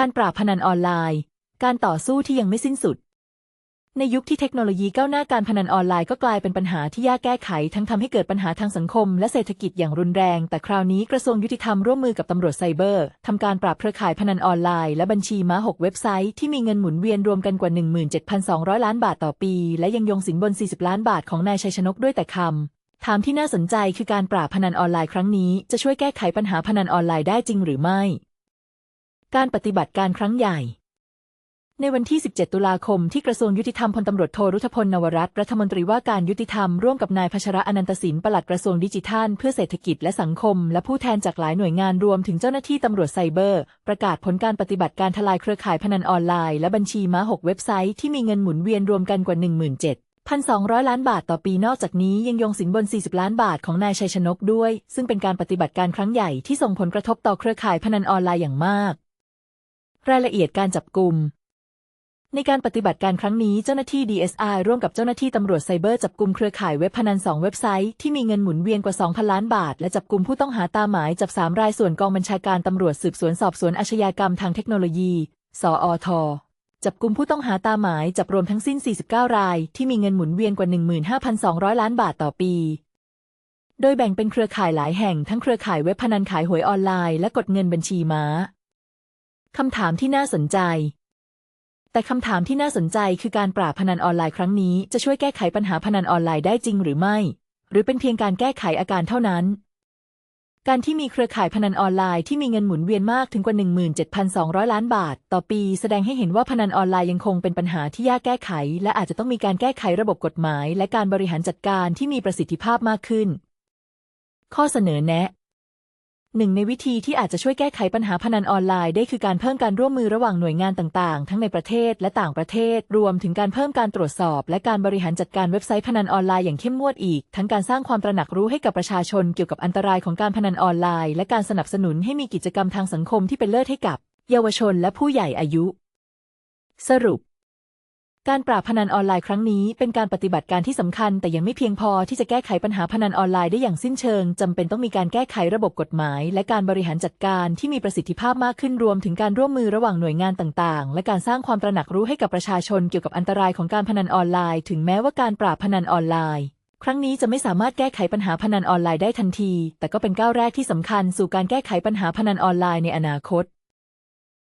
การปราบพนันออนไลน์ การต่อสู้ที่ยังไม่สิ้นสุด ในยุคที่เทคโนโลยีก้าวหน้าการพนันออนไลน์ก็กลายเป็นปัญหาที่ยากแก้ไข ทั้งทำให้เกิดปัญหาทางสังคม และเศรษฐกิจอย่างรุนแรง แต่คราวนี้กระทรวงยุติธรรมร่วมมือกับตำรวจไซเบอร์ทำการปราบเครือข่ายพนันออนไลน์และบัญชีม้า6เว็บไซต์ที่มีเงินหมุนเวียนรวมกันกว่า 17,200 ล้านบาทต่อปี และยังยงสินบน 40 ล้านบาทของนายชัยชนกด้วยแต่คำถามที่น่าสนใจคือการปราบพนันออนไลน์ครั้งนี้จะช่วยแก้ไขปัญหาพนันออนไลน์ได้จริงหรือไม่ การปฏิบัติการครั้งใหญ่ ในวันที่ 17 ตุลาคมที่กระทรวงยุติธรรมพลตำรวจโทรุธพลนวรัตน์รัฐมนตรีว่าการยุติธรรมร่วมกับนายพัชระอนันตสินปลัดกระทรวงดิจิทัล เพื่อเศรษฐกิจและสังคม และผู้แทนจากหลายหน่วยงานรวมถึงเจ้าหน้าที่ตำรวจไซเบอร์ ประกาศผลการปฏิบัติการทลายเครือข่ายพนันออนไลน์และบัญชีม้า 6 เว็บไซต์ที่มีเงินหมุนเวียนรวมกันกว่า 17,200 ล้านบาทต่อปีนอกจากนี้ยังยงสินบน 40 ล้านบาทของนายชัยชนกด้วย ซึ่งเป็นการปฏิบัติการครั้งใหญ่ที่ส่งผลกระทบต่อเครือข่ายพนันออนไลน์อย่างมาก รายละเอียดการจับกลุ่มในการปฏิบัติการครั้งนี้เจ้าหน้าที่ DSI ร่วมกับเจ้าหน้าที่ตำรวจไซเบอร์จับกลุ่มเครือข่ายเว็บพนัน 2 เว็บไซต์ที่มีเงินหมุนเวียนกว่า 2,000 ล้านบาท และจับกลุ่มผู้ต้องหาตามหมายจับ 3 รายส่วนกองบัญชาการตำรวจสืบสวนสอบสวนอาชญากรรมทางเทคโนโลยี สอท จับกลุ่มผู้ต้องหาตามหมายจับรวมทั้งสิ้น 49 ราย ที่มีเงินหมุนเวียนกว่า 15,200 ล้านบาทต่อปีโดยแบ่งเป็นเครือข่ายหลายแห่งทั้งเครือข่ายเว็บพนันขายหวยออนไลน์และกดเงินบัญชีม้า คำถามที่น่าสนใจ แต่คำถามที่น่าสนใจคือการปราบพนันออนไลน์ครั้งนี้จะช่วยแก้ไขปัญหาพนันออนไลน์ได้จริงหรือไม่ หรือเป็นเพียงการแก้ไขอาการเท่านั้น การที่มีเครือข่ายพนันออนไลน์ที่มีเงินหมุนเวียนมากถึงกว่า 17,200 ล้านบาท ต่อปี แสดงให้เห็นว่าพนันออนไลน์ยังคงเป็นปัญหาที่ยากแก้ไข และอาจจะต้องมีการแก้ไขระบบกฎหมาย และการบริหารจัดการที่มีประสิทธิภาพมากขึ้น ข้อเสนอแนะ หนึ่งในวิธีที่อาจจะช่วยแก้ไขปัญหาพนันออนไลน์ได้คือการเพิ่มการร่วมมือระหว่างหน่วยงานต่างๆ ทั้งในประเทศและต่างประเทศ รวมถึงการเพิ่มการตรวจสอบ และการบริหารจัดการเว็บไซต์พนันออนไลน์อย่างเข้มงวดอีก ทั้งการสร้างความตระหนักรู้ให้กับประชาชนเกี่ยวกับอันตรายของการพนันออนไลน์ และการสนับสนุนให้มีกิจกรรมทางสังคมที่เป็นเลิศให้กับ เยาวชนและผู้ใหญ่อายุ สรุป การปราบพนันออนไลน์ครั้งนี้เป็นการปฏิบัติการที่สำคัญ แต่ยังไม่เพียงพอที่จะแก้ไขปัญหาพนันออนไลน์ได้อย่างสิ้นเชิงจำเป็นต้องมีการแก้ไขระบบกฎหมาย และการบริหารจัดการที่มีประสิทธิภาพมากขึ้นรวมถึงการร่วมมือระหว่างหน่วยงานต่าง ๆ และการสร้างความตระหนักรู้ให้กับประชาชนเกี่ยวกับอันตรายของการพนันออนไลน์ ถึงแม้ว่าการปราบพนันออนไลน์ ครั้งนี้จะไม่สามารถแก้ไขปัญหาพนันออนไลน์ได้ทันที แต่ก็เป็นก้าวแรกที่สำคัญ สู่การแก้ไขปัญหาพนันออนไลน์ในอนาคต